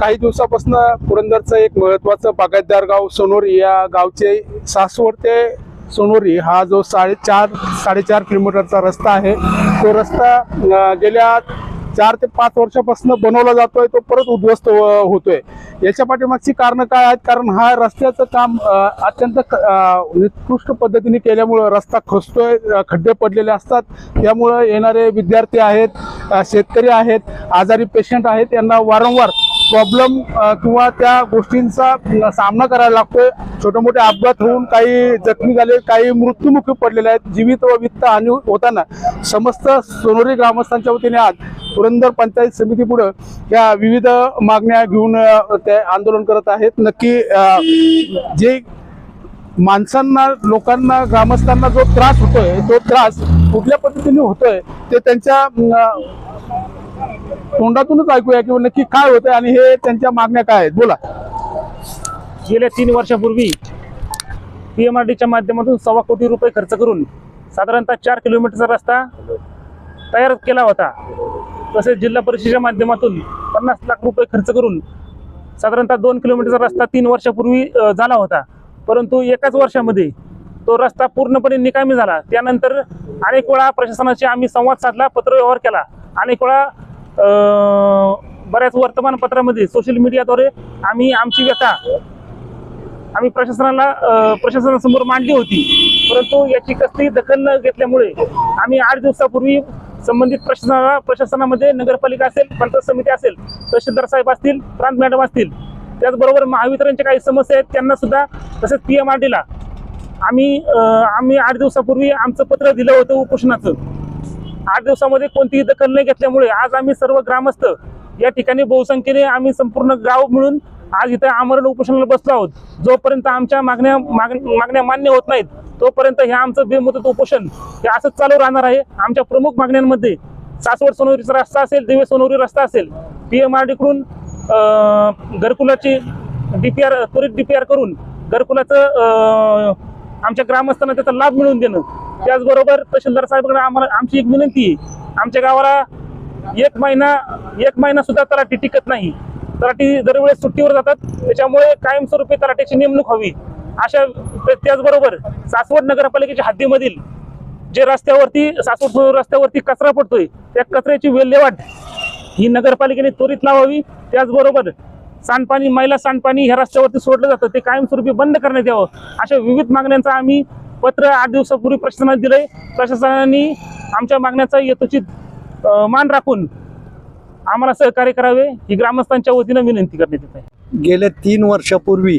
काही दिवसापासून पुरंदरचं एक महत्त्वाचं बागायतदार गाव सोनोरी या गावचे सासवड ते सोनोरी हा जो साडेचार साडेचार किलोमीटरचा रस्ता आहे. तो रस्ता गेल्या चार ते पाच वर्षापासून बनवला जातोय तो परत उद्ध्वस्त होतोय. याच्या पाठीमागची कारणं काय आहेत? कारण हा रस्त्याचं काम अत्यंत क- निकृष्ट पद्धतीने केल्यामुळं रस्ता खचतोय खड्डे पडलेले असतात. त्यामुळं येणारे विद्यार्थी आहेत शेतकरी आहेत आजारी पेशंट आहेत यांना वारंवार प्रॉब्लेम किंवा त्या गोष्टींचा सामना करायला लागतोय. छोटे मोठे अपघात होऊन काही जखमी झाले काही मृत्यूमुखी पडलेले आहेत जीवित व वित्त हानी होताना. समस्त सोनोरी ग्रामस्थांच्या वतीने आज पुरंदर पंचायत समिती पुढे या विविध मागण्या घेऊन ते आंदोलन करत आहेत. नक्की जे माणसांना लोकांना ग्रामस्थांना जो त्रास होतोय तो त्रास कुठल्या पद्धतीने होतोय ते त्यांच्या तोंडातूनच ऐकूया किंवा नक्की काय होतंय आणि हे त्यांच्या मागण्या काय आहेत? बोला. गेल्या तीन वर्षापूर्वी पीएमआरडीच्या माध्यमातून सव्वा कोटी रुपये खर्च करून साधारणतः चार किलोमीटरचा रस्ता तयार केला होता. तसेच जिल्हा परिषदेच्या माध्यमातून पन्नास लाख रुपये खर्च करून साधारणतः दोन किलोमीटरचा रस्ता तीन वर्षापूर्वी झाला होता. परंतु एकाच वर्षामध्ये तो रस्ता पूर्णपणे निकामी झाला. त्यानंतर अनेक वेळा प्रशासनाशी आम्ही संवाद साधला पत्रव्यवहार केला. अनेक वेळा बऱ्याच वर्तमानपत्रामध्ये सोशल मीडियाद्वारे आम्ही आमची व्यथा आम्ही प्रशासनाला प्रशासनासमोर मांडली होती. परंतु याची कसली दखल न घेतल्यामुळे आम्ही आठ दिवसापूर्वी संबंधित प्रशासनाला प्रशासनामध्ये नगरपालिका असेल पंचायत समिती असेल तहसीलदार साहेब असतील प्रांत मॅडम असतील त्याचबरोबर महावितरणच्या काही समस्या आहेत त्यांना सुद्धा तसेच पी एम आर डीला आम्ही आम्ही आठ दिवसापूर्वी आमचं पत्र दिलं होतं उपोषणाचं. आठ दिवसामध्ये कोणतीही दखल नाही घेतल्यामुळे आज आम्ही सर्व ग्रामस्थ या ठिकाणी बहुसंख्येने आम्ही संपूर्ण गाव मिळून आज इथं आमरण उपोषणाला बसलो आहोत. जोपर्यंत आमच्या मागण्या मागण्या मान्य होत नाहीत तोपर्यंत हे आमचं बेमुदत उपोषण हे असंच चालू राहणार आहे. आमच्या प्रमुख मागण्यांमध्ये सासवड सोनवरीचा रस्ता असेल दिवे सोनवरी रस्ता असेल पी एम आर डीकडून घरकुलाची डीपीआर त्वरित डीपीआर करून घरकुलाचं आमच्या ग्रामस्थांना त्याचा लाभ मिळवून देणं. त्याचबरोबर तहसीलदार साहेबांकडे आम्हाला आमची एक विनंती आहे. आमच्या गावाला एक महिना एक महिना सुद्धा तलाठी टिकत नाही. तलाठी दरवेळेस सुट्टीवर जातात. त्याच्यामुळे कायमस्वरूपी तलाठ्याची नेमणूक हवी. अशा त्याचबरोबर सासवड नगरपालिकेच्या हद्दीमधील जे रस्त्यावरती सासवड रस्त्यावरती कचरा पडतोय त्या कचऱ्याची विल्हेवाट ही नगरपालिकेने त्वरित लावावी. त्याचबरोबर सांडपाणी महिला सांडपाणी ह्या रस्त्यावरती सोडलं जातं. ते कायमस्वरूपी बंद करण्यात यावं. अशा विविध मागण्यांचा आम्ही पत्र आठ दिवसापूर्वी प्रशासनात दिलंय. प्रशासनाने आमच्या मागण्याचा यथोचित मान राखून आम्हाला सहकार्य करावे ही ग्रामस्थांच्या वतीनं विनंती करण्यात येत आहे. गेल्या तीन वर्षापूर्वी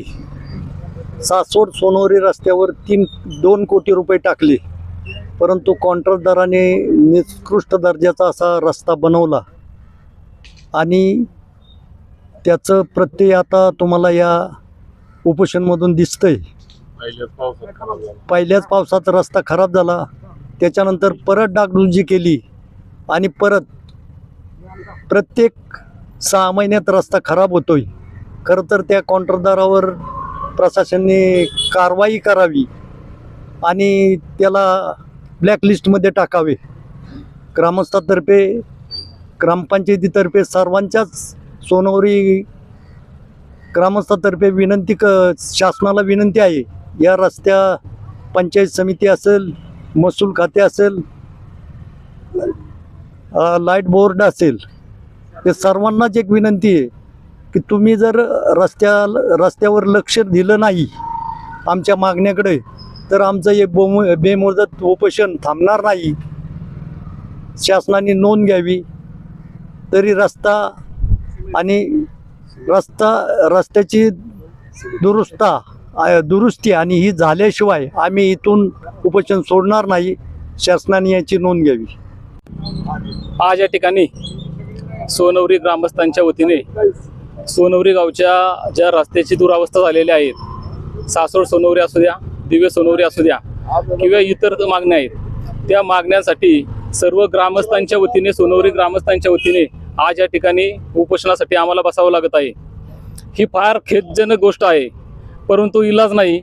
सासवड सोनोरी रस्त्यावर तीन दोन कोटी रुपये टाकले. परंतु कॉन्ट्रॅक्टदाराने निकृष्ट दर्जाचा असा रस्ता बनवला. आणि त्याचं प्रत्यय आता तुम्हाला या उपोषणमधून दिसतंय. पहिल्याच पावसात रस्ता खराब झाला. त्याच्यानंतर परत डागडुजी केली आणि परत प्रत्येक सहा महिन्यात रस्ता खराब होतोय. खरं तर त्या कॉन्ट्रदारावर प्रशासनाने कारवाई करावी आणि त्याला ब्लॅकलिस्टमध्ये टाकावे. ग्रामस्थातर्फे ग्रामपंचायतीतर्फे सर्वांच्याच सोनवरी ग्रामस्थातर्फे विनंती क शासनाला विनंती आहे. या रस्त्या पंचायत समिती असेल महसूल खाते असेल लाइट बोर्ड असेल ते सर्वांनाच एक विनंती आहे की तुम्ही जर रस्त्या रस्त्यावर लक्ष दिलं नाही आमच्या मागण्याकडे तर आमचं हे बोम बेमुदत उपोषण थांबणार नाही. शासनाने नोंद घ्यावी. तरी रस्ता आणि रस्ता रस्त्याची दुरुस्ता दुरुस्ती आणि ही झाल्याशिवाय आम्ही इथून उपोषण सोडणार नाही शासनाने याची नोंद घ्यावी. आज या ठिकाणी सोनवरी ग्रामस्थांच्या वतीने सोनवरी गावच्या ज्या रस्त्याची दुरावस्था झालेल्या आहेत सासोड सोनवरी असू द्या दिवे सोनवरी असू द्या किंवा इतर मागण्या आहेत त्या मागण्यांसाठी सर्व ग्रामस्थांच्या वतीने सोनवरी ग्रामस्थांच्या वतीने आज या ठिकाणी उपोषणासाठी आम्हाला बसावं लागत आहे. ही फार खेदजनक गोष्ट आहे. परंतु इलाज नाही.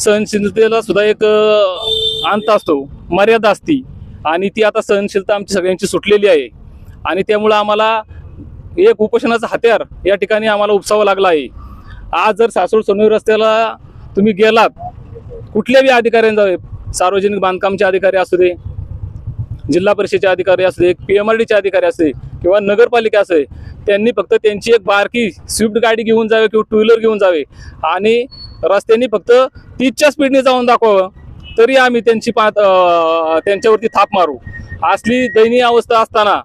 सहनशीलतेला सुद्धा एक अंत असतो. मर्यादा असती. आणि ती आता सहनशीलता आमची सगळ्यांची सुटलेली आहे. आणि त्यामुळं आम्हाला एक उपोषणाचं हत्यार या ठिकाणी आम्हाला उपसावं लागलं आहे. आज जर सासवड सोनवी रस्त्याला तुम्ही गेलात कुठल्याही अधिकाऱ्यांचा सार्वजनिक बांधकामचे अधिकारी असू दे जिल्हा परिषदेचे अधिकारी असू दे पी एम आर डीचे अधिकारी असू दे किंवा नगरपालिका असू दे त्यांनी फक्त त्यांची एक बारकी स्विफ्ट गाडी घेऊन जावे किंवा टू व्हीलर घेऊन जावे. आणि रस्त्यांनी फक्त तीसच्या स्पीडने जाऊन दाखवावं. तरी आम्ही त्यांची पात त्यांच्यावरती थाप मारू. असली दयनीय अवस्था असताना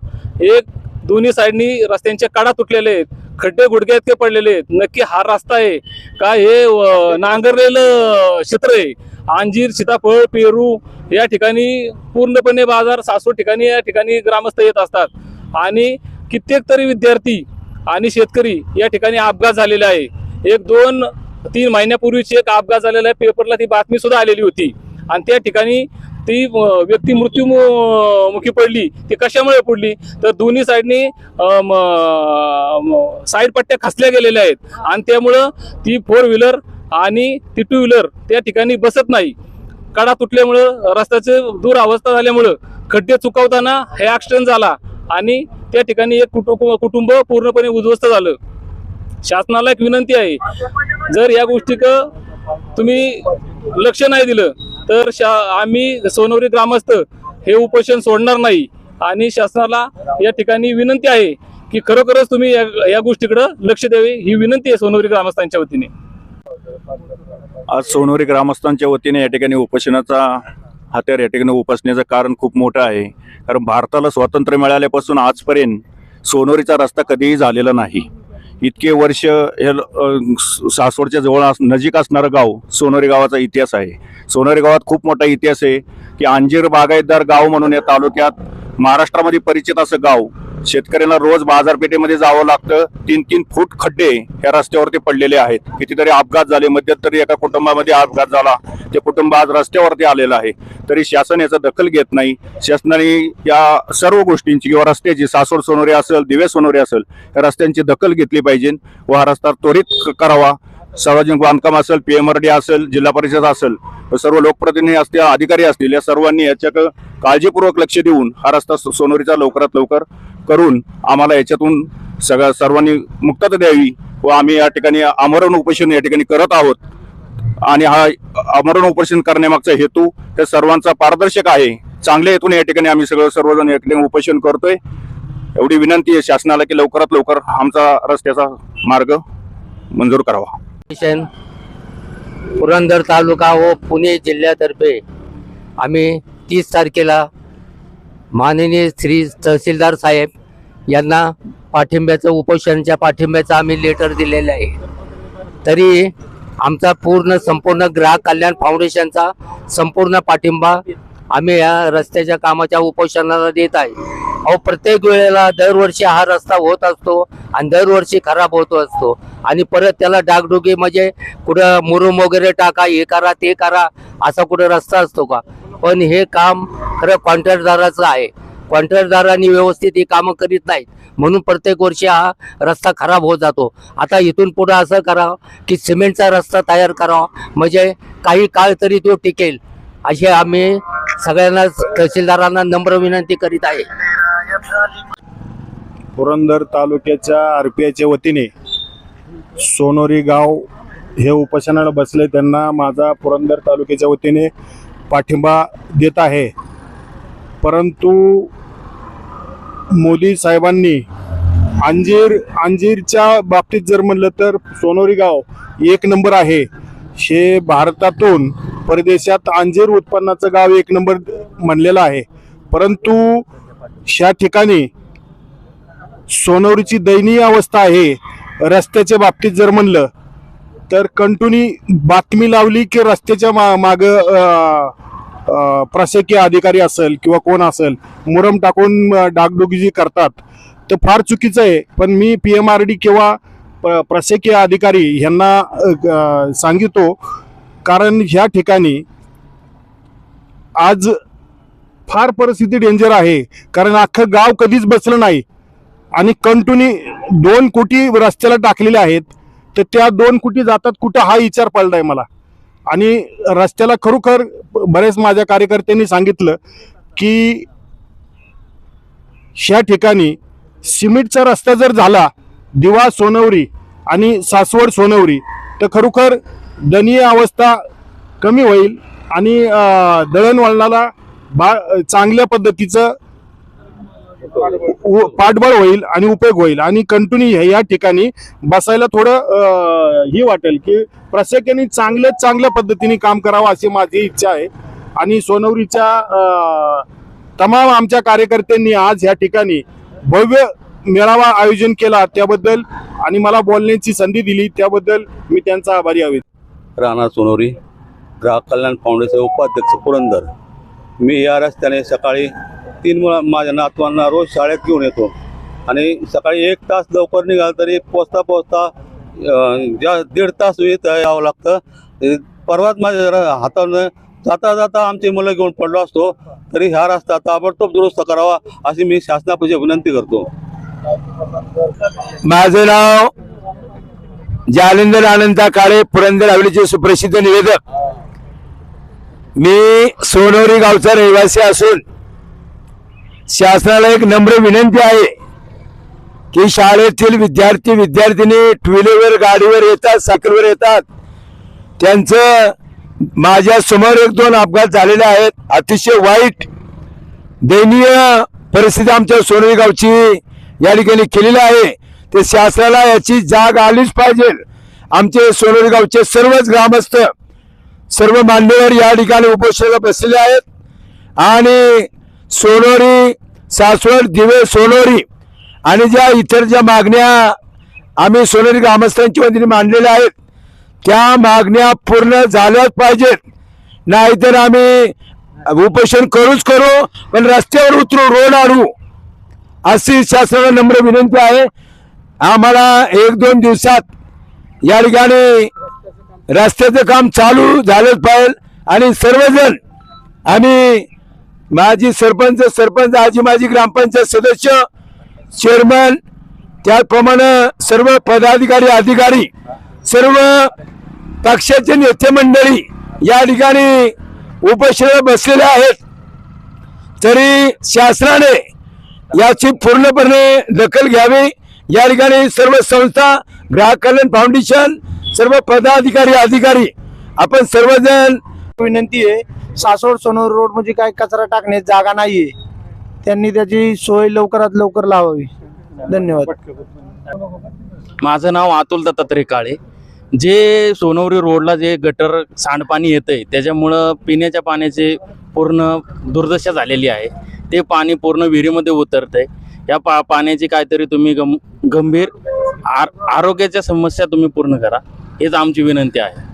एक दोन्ही साईडनी रस्त्यांच्या काडा तुटलेले आहेत. खड्डे गुडघ्यात पडलेले आहेत. नक्की हा रस्ता आहे का हे नांगरलेलं क्षेत्र आहे. अंजीर सीताफळ पेरू या ठिकाणी पूर्णपणे बाजार सासू ठिकाणी या ठिकाणी ग्रामस्थ येत असतात. आणि कित्येक तरी विद्यार्थी आणि शेतकरी या ठिकाणी अपघात झालेले आहे. एक दोन तीन महिन्यापूर्वीची एक अपघात झालेला आहे. पेपरला ती बातमी सुद्धा आलेली होती. आणि त्या ठिकाणी ती व्यक्ती मृत्यूमुखी पडली. ती कशामुळे पडली? तर दोन्ही साईडनी साईड पट्ट्या खसल्या गेलेल्या आहेत. आणि त्यामुळं ती फोर व्हीलर आणि ती टू व्हीलर त्या ठिकाणी बसत नाही. कडा तुटल्यामुळं रस्त्याचे दूर अवस्था झाल्यामुळं खड्डे चुकवताना हे ॲक्सिडेंट झाला. आणि त्या ठिकाणी एक कुटुंब कुटुंब पूर्णपणे उद्ध्वस्त झालं. शासनाला एक विनंती आहे जर या गोष्टीक तुम्ही लक्ष नाही दिलं तर शा आम्ही सोनवरी ग्रामस्थ हे उपोषण सोडणार नाही. आणि शासनाला या ठिकाणी विनंती आहे की खरोखरच तुम्ही या, या गोष्टीकडं लक्ष द्यावे ही विनंती आहे सोनवरी ग्रामस्थांच्या वतीने. आज सोनवरी ग्रामस्थांच्या वतीने या ठिकाणी उपोषणाचा हत्यार या ठिकाणी उपासण्याचं कारण खूप मोठं आहे. कारण भारताला स्वातंत्र्य मिळाल्यापासून आजपर्यंत सोनवरीचा रस्ता कधीही झालेला नाही. इतके वर्ष हे ल- सासवडच्या जवळ अस- नजीक असणारं गाव सोनवरी गावाचा इतिहास आहे. सोनवरी गावात खूप मोठा इतिहास आहे की अंजीर बागायतदार गाव म्हणून या तालुक्यात महाराष्ट्रामध्ये परिचित असं गाव शेतकऱ्यांना रोज बाजारपेठेमध्ये जावं लागतं. तीन तीन फूट खड्डे या रस्त्यावरती पडलेले आहेत. कितीतरी अपघात झाले. मध्यंतरी एका कुटुंबामध्ये अपघात झाला. ते कुटुंब आज रस्त्यावरती आलेलं आहे. तरी शासन याचा दखल घेत नाही. शासनाने या सर्व गोष्टींची किंवा रस्त्याची सासोड सोनोरी असेल दिवे सोनोरी असेल या रस्त्यांची दखल घेतली पाहिजे व हा रस्ता त्वरित करावा. सार्वजनिक बांधकाम असेल पी एम असेल जिल्हा परिषद असेल सर्व लोकप्रतिनिधी असतील अधिकारी असतील या सर्वांनी याच्याकडे काळजीपूर्वक लक्ष देऊन हा रस्ता सोनोरीचा लवकरात लवकर करून आम्हाला याच्यातून सगळ्या सर्वांनी मुक्तता द्यावी व आम्ही या ठिकाणी आमरण उपोषण या ठिकाणी करत आहोत. आणि हा आमरण उपोषण करण्यामागचा हेतू हे सर्वांचा पारदर्शक आहे. चांगल्या हेतून या ठिकाणी आम्ही सगळं सर्वजण या ठिकाणी उपोषण करतोय. एवढी विनंती आहे शासनाला की लवकरात लवकर आमचा रस्त्याचा मार्ग मंजूर करावा. स्टेशन पुरंदर तालुका व पुणे जिल्ह्यातर्फे आम्ही तीस तारखेला माननीय श्री तहसीलदार साहेब यांना पाठिंब्याचं उपोषणाच्या पाठिंब्याचं आम्ही लेटर दिलेलं आहे. तरी आमचा पूर्ण संपूर्ण ग्राहक कल्याण फाउंडेशनचा संपूर्ण पाठिंबा आम्ही या रस्त्याच्या कामाच्या उपोषणाला देत आहे. अहो प्रत्येक वेळेला दरवर्षी हा रस्ता होत असतो आणि दरवर्षी खराब होत असतो. आणि परत त्याला डागडुगी म्हणजे कुठं मुरुम वगैरे टाका हे करा ते करा असा कुठं रस्ता असतो का? पण हे काम खरं कॉन्ट्रॅक्टदाराचं आहे. कॉन्ट्रॅक्टदारांनी व्यवस्थित ही कामं करीत नाहीत. म्हणून प्रत्येक वर्षी हा रस्ता खराब होत जातो. आता इथून पुढं असं करावं की सिमेंटचा रस्ता तयार करावा. म्हणजे काही काळ तरी तो टिकेल. अशी आम्ही सगळ्यांना तहसीलदारांना नम्र विनंती करीत आहे. पुरंदर तालुक्याच्या आरपीआयच्या वतीने सोनोरी गाव हे उपोषणाला बसले त्यांना माझा पुरंदर तालुक्याच्या वतीने पाठिंबा देत आहे. परंतु मोदी साहेबांनी अंजीर अंजीरच्या बाबतीत जर म्हणलं तर सोनोरी गाव एक नंबर आहे. हे भारतातून परदेशात अंजीर उत्पन्नाचं गाव एक नंबर म्हणलेलं आहे. परंतु ह्या ठिकाणी सोनवरीची दयनीय अवस्था आहे रस्त्याच्या बाबतीत जर म्हणलं तर कंटुनी बातमी लावली की रस्त्याच्या मा माग प्रशासकीय अधिकारी असेल किंवा कोण असेल मुरम टाकून डागडुगी करतात तर फार चुकीचं आहे. पण मी पी एम आर डी किंवा प- प्रशासकीय अधिकारी यांना सांगितो कारण ह्या ठिकाणी आज फार परिस्थिती डेंजर आहे. कारण अख्खं गाव कधीच बसलं नाही. आणि कंटिन्यू दोन कोटी रस्त्याला टाकलेले आहेत. तर त्या दोन कोटी जातात कुठं हा विचार पडलाय मला. आणि रस्त्याला खरोखर बरेच माझ्या कार्यकर्त्यांनी सांगितलं की ह्या ठिकाणी सिमेंटचा रस्ता जर झाला दिवा सोनवरी आणि सासवड सोनवरी तर खरोखर दनीय अवस्था कमी होईल आणि दळणवळणाला बा चांगल्या पद्धतीचं उ- पाठबळ होईल आणि उपयोग होईल. आणि कंटिन्यू या ठिकाणी बसायला थोडं ही वाटेल की प्रशासकांनी चांगल्या चांगल्या पद्धतीने काम करावं अशी माझी इच्छा आहे. आणि सोनवरीच्या तमाम आमच्या कार्यकर्त्यांनी आज या ठिकाणी भव्य मेळावा आयोजन केला त्याबद्दल आणि मला बोलण्याची संधी दिली त्याबद्दल मी त्यांचा आभारी आहे. राणा सोनोरी ग्राहक कल्याण फाउंडेशन उपाध्यक्ष पुरंदर. मी या रस्त्याने सकाळी तीन मुला माझ्या नातवांना रोज शाळेत घेऊन येतो. आणि सकाळी एक तास लवकर निघाल तरी पोचता पोचता ज्या दीड तास इथं यावं लागतं परवाच माझ्या जरा हातानं जाता जाता आमची मुलं घेऊन पडलो असतो तरी ह्या रस्ता ताबडतोब दुरुस्त करावा अशी मी शासनापाशी विनंती करतो. माझं नाव जालिंदर आनंदा काळे पुरंदर हवेलीचे सुप्रसिद्ध निवेदक. मी सोनवरी गावचा रहिवासी असून शासनाला एक नम्र विनंती आहे की शाळेतील विद्यार्थी विद्यार्थिनी टू व्हीलरवर गाडीवर येतात सायकलवर येतात. त्यांचं माझ्यासमोर एक दोन अपघात झालेले आहेत. अतिशय वाईट दयनीय परिस्थिती आमच्या सोनवी गावची या ठिकाणी केलेली आहे. ते शासनाला याची जाग आलीच पाहिजे. आमचे सोनोरी गावचे सर्वच ग्रामस्थ सर्व मान्यवर या ठिकाणी उपोषणाला बसलेले आहेत. आणि सोनोरी सासवड दिवे सोनोरी आणि ज्या इतर ज्या मागण्या आम्ही सोनोरी ग्रामस्थांच्या वतीने मांडलेल्या आहेत त्या मागण्या पूर्ण झाल्याच पाहिजेत. नाहीतर आम्ही उपोषण करूच करू पण रस्त्यावर उतरू रोड आणू अशी शासनाला नम्र विनंती आहे. आम्हाला एक दोन दिवसात या ठिकाणी रस्त्याचं काम चालू झालंच पाहिजे. आणि सर्वजण आम्ही माजी सरपंच सरपंच आजी माजी ग्रामपंचायत सदस्य चेअरमन त्याचप्रमाणे सर्व पदाधिकारी अधिकारी सर्व पक्षाचे नेते मंडळी या ठिकाणी उपोषणाला बसलेले आहेत. तरी शासनाने याची पूर्णपणे दखल घ्यावी. या ठिकाणी सर्व संस्था ग्राहक कल्याण फाउंडेशन सर्व पदाधिकारी अधिकारी आपण सर्वजण विनंती आहे सासवड सोनोर रोड म्हणजे काय कचरा टाकण्याची जागा नाहीये. त्यांनी त्याची सोय लवकरात लवकर लावावी. धन्यवाद. माझं नाव अतुल दत्तात्रय काळे जे सोनवरी रोडला जे गटर सांडपाणी येतंय त्याच्यामुळं पिण्याच्या पाण्याचे पूर्ण दुर्दशा झालेली आहे. ते पाणी पूर्ण विहिरीमध्ये उतरतंय. या पा पाण्याची काहीतरी तुम्ही गम गंभीर आर आरोग्याच्या समस्या तुम्ही पूर्ण करा. हेच आमची विनंती आहे.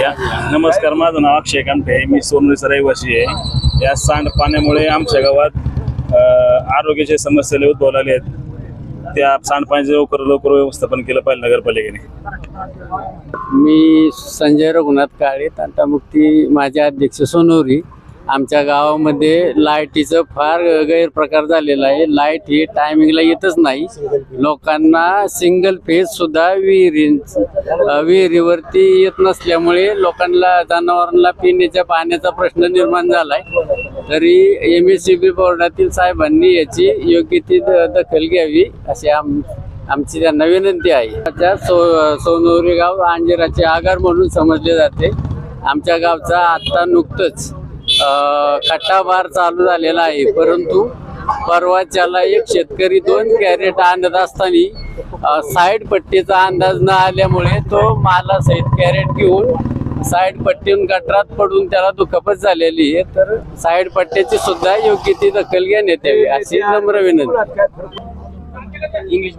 या नमस्कार माझं नाव अक्षय आहे. मी सोनरीचा रहिवासी आहे. या सांडपाण्यामुळे आमच्या गावात आरोग्याच्या समस्या लय उद्भवू लागल्या आहेत. त्या सांडपाण्याचं लवकर लवकर व्यवस्थापन केलं पाहिजे नगरपालिकेने. मी संजय रघुनाथ काळे तांटामुक्ती माझे अध्यक्ष सोनवरी आमच्या गावामध्ये लाईटीचं फार गैरप्रकार झालेला आहे. लाइट ही टायमिंगला येतच नाही. लोकांना सिंगल फेज सुद्धा विहिरी विहिरीवरती येत नसल्यामुळे लोकांना जनावरांना पिण्याच्या पाण्याचा प्रश्न निर्माण झालाय. तरी एम एस सी बी बोर्डातील साहेबांनी याची योग्य ती द- दखल घ्यावी अशी आम आमची त्यांना विनंती आहे. त्या सो सोनोरी गाव अंजिराचे आगार म्हणून समजले जाते. आमच्या गावचा आत्ता नुकतंच अं, कट्टाबार चालू झालेला आहे. परंतु परवाच्याला एक शेतकरी दोन कॅरेट आणत असताना साईड पट्टीचा अंदाज न आल्यामुळे तो मालासहित कॅरेट घेऊन साईड पट्टीहून गटरात पडून त्याला दुखापत झालेली आहे. तर साईड पट्ट्याची सुद्धा योग्य ती दखल घेण्यात यावी अशी नम्र विनंती. इंग्लिश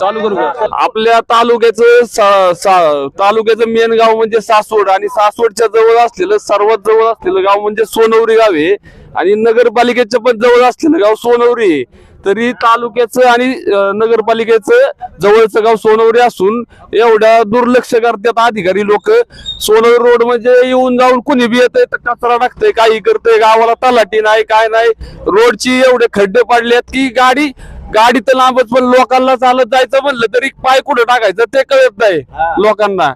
चालू करू आपल्या तालुक्याचं तालुक्याचं मेन गाव म्हणजे सासवड आणि सासवडच्या जवळ असलेलं सर्वात जवळ असलेलं गाव म्हणजे सोनवरी गाव आहे. आणि नगरपालिकेच्या पण जवळ असलेलं गाव सोनवरी आहे. तरी तालुक्याचं आणि नगरपालिकेचं जवळचं गाव सोनवरी असून एवढ्या दुर्लक्ष करतात अधिकारी लोक. सोनवरी रोड म्हणजे येऊन जाऊन कुणी बी येतंय तर कचरा टाकतंय काही करतंय गावाला तलाटी नाही काय नाही. रोडची एवढे खड्डे पडलेत की गाडी गाडी तर लांबच पण लोकांना चालत जायचं म्हणलं तरी पाय कुठं टाकायचं ते कळत नाही लोकांना.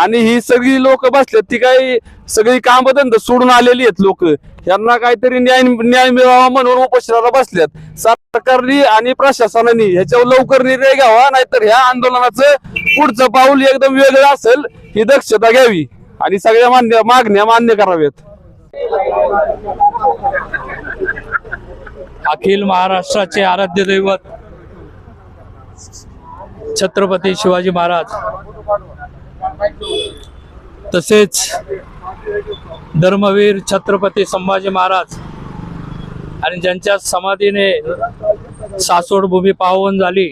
आणि ही सगळी लोक बसलेत ती काही सगळी काम धंदा सोडून आलेली आहेत लोक. यांना काहीतरी न्याय न्याय मिळावा म्हणून उपोषणाला बसल्यात सरकारने आणि प्रशासनाने ह्याच्यावर लवकर निर्णय घ्यावा नाहीतर ह्या आंदोलनाचं पुढचं पाऊल एकदम वेगळं असेल ही दक्षता घ्यावी. आणि सगळ्या मान्य मागण्या मान्य कराव्यात. अखिल महाराष्ट्राचे आराध्य दैवत छत्रपती शिवाजी महाराज. तसेच धर्मवीर छत्रपती संभाजी महाराज आणि ज्यांच्या समाधीने सासोड भूमी पावन झाली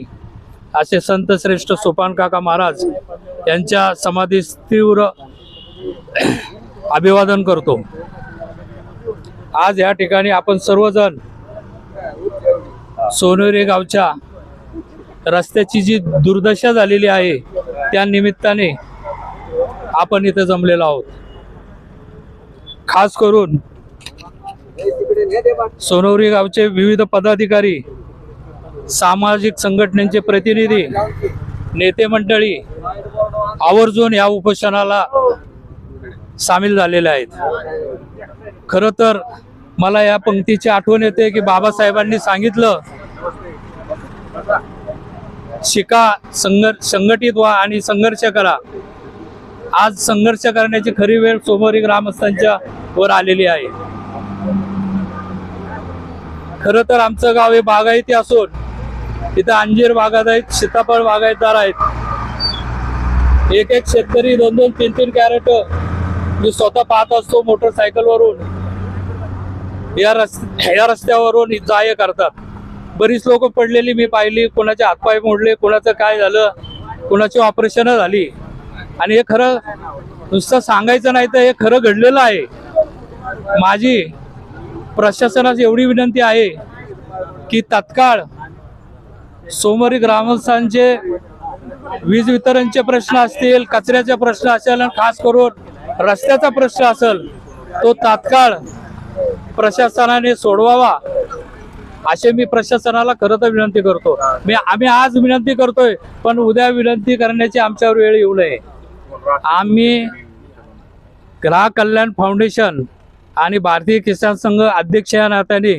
असे संत श्रेष्ठ सोपान काका महाराज यांच्या समाधीस तीव्र अभिवादन करतो. आज या ठिकाणी आपण सर्वजण सोनेरी गावच्या रस्त्याची जी दुर्दशा झालेली आहे त्या निमित्ताने आपण इथं जमलेलो आहोत. खास करून सोनवरी गावचे विविध पदाधिकारी सामाजिक संघटनेचे प्रतिनिधी नेते मंडळी आवर्जून या उपोषणाला सामील झालेले आहेत. खरं तर मला या पंक्तीची आठवण येते की बाबासाहेबांनी सांगितलं शिका संघर्ष संघटित व्हा आणि संघर्ष करा. आज संघर्ष करण्याची खरी वेळ सोमवारी ग्रामस्थांच्या वर आलेली आहे. खर तर आमचं गाव हे बागायती असून इथं अंजीर बागायत आहेत सीताफळ बागायतदार आहेत. एक एक शेतकरी दोन दोन तीन तीन कॅरेट मी स्वतः पाहत असतो मोटरसायकलवरून. या रस् या रस्त्यावरून जाय करतात. बरीच लोक पडलेली मी पाहिली. कोणाचे हातपाय मोडले कोणाचं काय झालं कोणाची ऑपरेशन झाली. आणि हे खरं नुसतं सांगायचं नाही तर हे खरं घडलेलं आहे. माझी प्रशासनास एवढी विनंती आहे की तत्काळ सोमवारी ग्रामस्थांचे वीज वितरणचे प्रश्न असतील कचऱ्याचे प्रश्न असेल आणि खास करून रस्त्याचा प्रश्न असेल तो तात्काळ प्रशासनाने सोडवावा असे मी प्रशासनाला खरं तर विनंती करतो. मी आम्ही आज विनंती करतोय पण उद्या विनंती करण्याची आमच्यावर वेळ येऊ नये. आम्ही ग्राहक कल्याण फाउंडेशन आणि भारतीय किसान संघ अध्यक्ष या नात्याने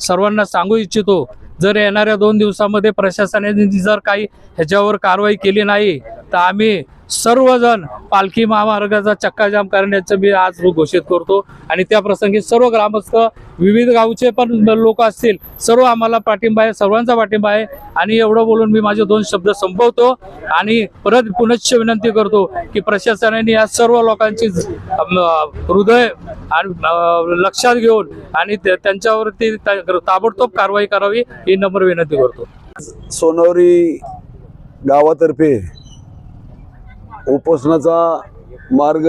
सर्वांना सांगू इच्छितो जर येणाऱ्या दोन दिवसामध्ये प्रशासनाने जर काही ह्याच्यावर कारवाई केली नाही तर आम्ही सर्वजण पालखी महामार्गाचा चक्काजाम करण्याचं मी आज घोषित करतो. आणि त्या प्रसंगी सर्व ग्रामस्थ विविध गावचे पण लोक असतील सर्व आम्हाला पाठिंबा आहे सर्वांचा पाठिंबा आहे. आणि एवढं बोलून मी माझे दोन शब्द संपवतो आणि परत पुनश्च विनंती करतो की प्रशासनाने या सर्व लोकांची हृदय आणि लक्षात घेऊन आणि त्यांच्यावरती ताबडतोब कारवाई करावी ही नम्र विनंती करतो. सोनवरी गावातर्फे उपोषणाचा मार्ग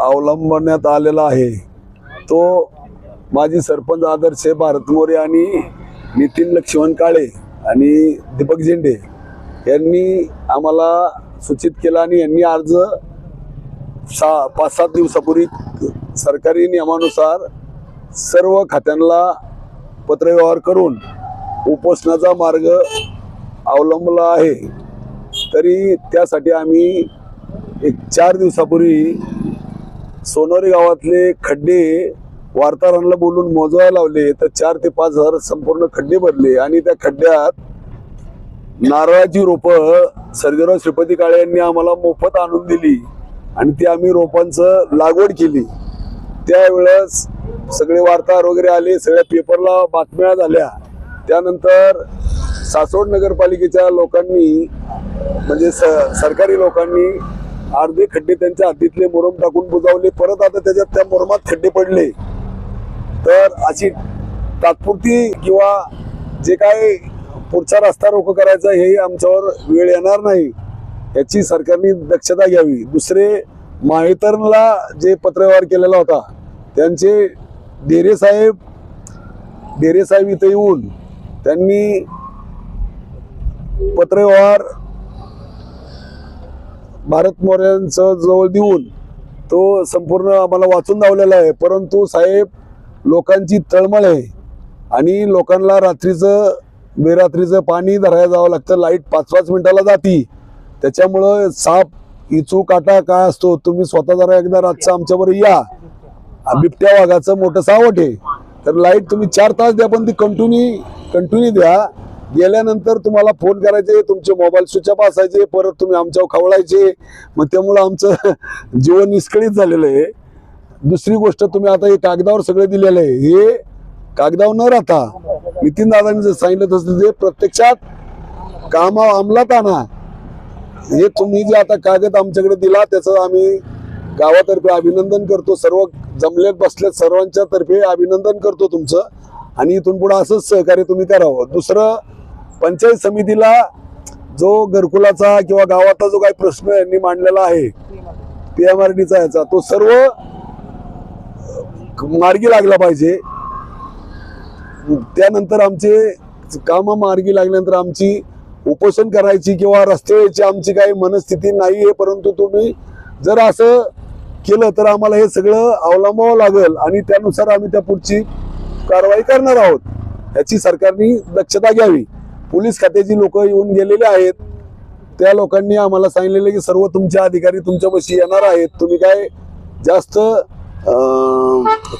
अवलंबण्यात आलेला आहे. तो माजी सरपंच आदर्श भारत मोरे आणि नितीन लक्ष्मण काळे आणि दीपक झेंडे यांनी आम्हाला सूचित केलं आणि यांनी अर्ज सा पाच सात दिवसापूर्वी सरकारी नियमानुसार सर्व खात्यांना पत्रव्यवहार करून उपोषणाचा मार्ग अवलंबला आहे. तरी त्यासाठी आम्ही एक चार दिवसापूर्वी सोनोरी गावातले खड्डे वार्ताहरांना बोलून मोजवायला लावले तर चार ते पाच हजार संपूर्ण खड्डे भरले आणि त्या खड्ड्यात नारळाची रोपं सर्जेराव श्रीपती काळे यांनी आम्हाला मोफत आणून दिली आणि ती आम्ही रोपांचं लागवड केली. त्यावेळेस सगळे वार्ताहर वगैरे आले सगळ्या पेपरला बातम्या झाल्या. त्यानंतर सासवड नगरपालिकेच्या लोकांनी म्हणजे स सरकारी लोकांनी अर्धे खड्डे त्यांच्या हद्दीतले मोरम टाकून बुजावले. परत आता त्याच्यात त्या मोरमात खड्डे पडले. तर अशी तात्पुरती किंवा जे काय पुढचा रस्ता रोख करायचा हे आमच्यावर वेळ येणार नाही. याची सरकारने दक्षता घ्यावी. दुसरे माहितरला जे पत्रव्यवहार केलेला होता त्यांचे डेरे साहेब डेरे साहेब इथं येऊन त्यांनी पत्रव्यवहार भारत मोर्यांचं जवळ देऊन तो संपूर्ण आम्हाला वाचून धावलेला आहे. परंतु साहेब लोकांची तळमळ आहे आणि लोकांना रात्रीचं बेरात्रीचं पाणी धरायला जावं लागतं. लाइट पाच पाच मिनिटाला जाती. त्याच्यामुळं साप इचू काटा काय असतो तुम्ही स्वतः जरा एकदा रातचं आमच्याबरोबर या. बिबट्या वाघाचं मोठं सावट आहे. तर लाइट तुम्ही चार तास द्या पण ती कंटिन्यू कंटिन्यू द्या. गेल्यानंतर तुम्हाला फोन करायचे तुमचे मोबाईल स्विच ऑफ असायचे परत तुम्ही आमच्यावर खवळायचे. मग त्यामुळं आमचं जीवन निष्कळीत झालेलं आहे. दुसरी गोष्ट तुम्ही आता हे कागदावर सगळं दिलेलं आहे. हे कागदावर न राहता नितीन दादांनी जर सांगितलं तसं ते प्रत्यक्षात कामा अंमलात आणा. हे तुम्ही जे आता कागद आमच्याकडे दिला त्याचं आम्ही गावातर्फे अभिनंदन करतो. सर्व जमलेत बसलेत सर्वांच्या तर्फे अभिनंदन करतो तुमचं. आणि इथून पुढे असंच सहकार्य तुम्ही करावं. दुसरं पंचायत समितीला जो घरकुलाचा किंवा गावाचा जो काही प्रश्न यांनी मांडलेला आहे पीएमआरडीचा याचा तो सर्व मार्गी लागला पाहिजे. त्यानंतर आमचे कामं मार्गी लागल्यानंतर आमची उपोषण करायची किंवा रस्त्याची आमची काही मनस्थिती नाही आहे परंतु तुम्ही जर असं केलं तर आम्हाला हे सगळं अवलंबावं लागेल आणि त्यानुसार आम्ही त्या पुढची कारवाई करणार आहोत याची सरकारने दक्षता घ्यावी. पोलीस खात्याची लोक येऊन गेलेले आहेत. त्या लोकांनी आम्हाला सांगितलेलं की सर्व तुमचे अधिकारी तुमच्यापाशी येणार आहेत. तुम्ही काय जास्त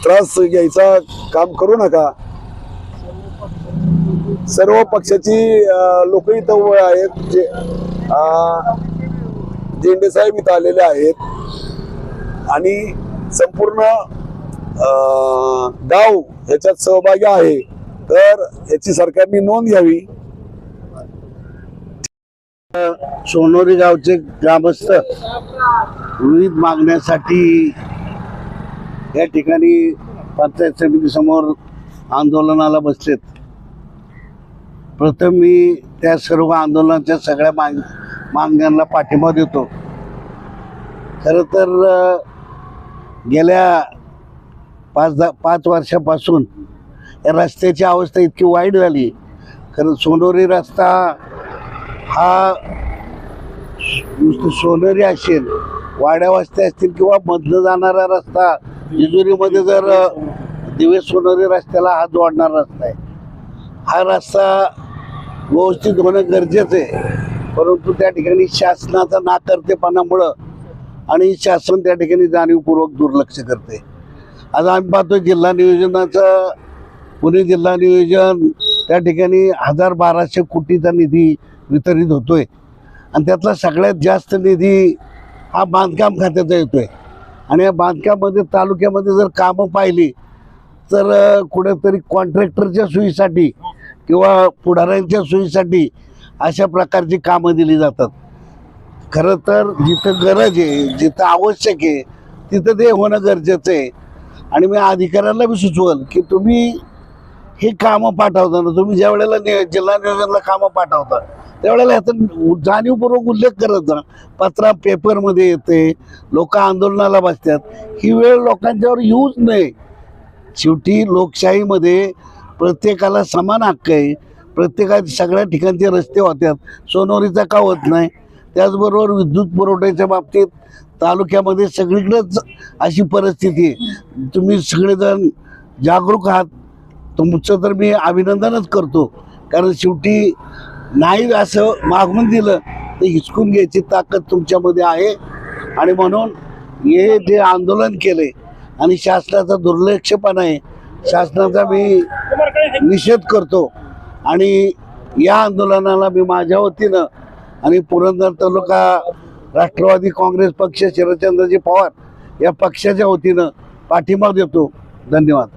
त्रास घ्यायचा काम करू नका. सर्व पक्षाची लोक इथं उभे आहेत. जे अं, झेंडे साहेब इथं आलेले आहेत. आणि संपूर्ण गाव याच्यात सहभागी आहे. तर याची सरकारने नोंद घ्यावी. सोनोरी गावचे ग्रामस्थ विविध मागण्यासाठी या ठिकाणी पंचायत समितीसमोर आंदोलनाला बसलेत. प्रथम मी त्या सर्व आंदोलनाच्या सगळ्या माग मागण्यांना पाठिंबा देतो. खरं तर गेल्या पाच दहा पाच वर्षापासून या रस्त्याची अवस्था इतकी वाईट झाली. खरं सोनोरी रस्ता हा नुसतं सोनेरी असेल वाड्या वस्त्या असतील किंवा मधलं जाणारा रस्ता जेजुरीमध्ये जर दिवे सोनेरी रस्त्याला हा जोडणारा रस्ता आहे. हा रस्ता व्यवस्थित होणं गरजेचं आहे. परंतु त्या ठिकाणी शासनाचा नाकर्तेपणामुळं आणि शासन त्या ठिकाणी जाणीवपूर्वक दुर्लक्ष करते आज आम्ही पाहतो जिल्हा नियोजनाचं पुणे जिल्हा नियोजन त्या ठिकाणी हजार बाराशे कोटीचा निधी वितरित होतोय. आणि त्यातला सगळ्यात जास्त निधी हा बांधकाम खात्याचा येतोय. आणि या बांधकामामध्ये तालुक्यामध्ये जर कामं पाहिली तर कुठेतरी कॉन्ट्रॅक्टरच्या सोयीसाठी किंवा पुढाऱ्यांच्या सोयीसाठी अशा प्रकारची कामं दिली जातात. खरं तर जिथं गरज आहे जिथं आवश्यक आहे तिथं ते होणं गरजेचं आहे. आणि मी अधिकाऱ्यांना बी सुचवल की तुम्ही हे कामं पाठवताना तुम्ही ज्या वेळेला नि- जिल्हा नियोजनला कामं पाठवता त्यावेळेला ह्याचा जाणीवपूर्वक उल्लेख करत जा. पत्रा पेपरमध्ये येते लोक आंदोलनाला बसतात. ही वेळ लोकांच्यावर येऊच नाही शेवटी लोकशाहीमध्ये प्रत्येकाला समान हक्क आहे. प्रत्येका सगळ्या ठिकाणचे रस्ते होत्यात सोनोरीचा का होत नाही? त्याचबरोबर विद्युत पुरवठ्याच्या बाबतीत तालुक्यामध्ये सगळीकडेच अशी परिस्थिती आहे. तुम्ही सगळेजण जागरूक आहात. तुमचं तर मी अभिनंदनच करतो. कारण शेवटी नाही असं मागून दिलं तर हिसकून घ्यायची ताकद तुमच्यामध्ये आहे. आणि म्हणून हे जे आंदोलन केले आणि शासनाचा दुर्लक्षपणा आहे शासनाचा मी निषेध करतो. आणि या आंदोलनाला मी माझ्या वतीनं आणि पुरंदर तालुका राष्ट्रवादी काँग्रेस पक्ष शरदचंद्रजी पवार या पक्षाच्या वतीनं पाठिंबा देतो. धन्यवाद.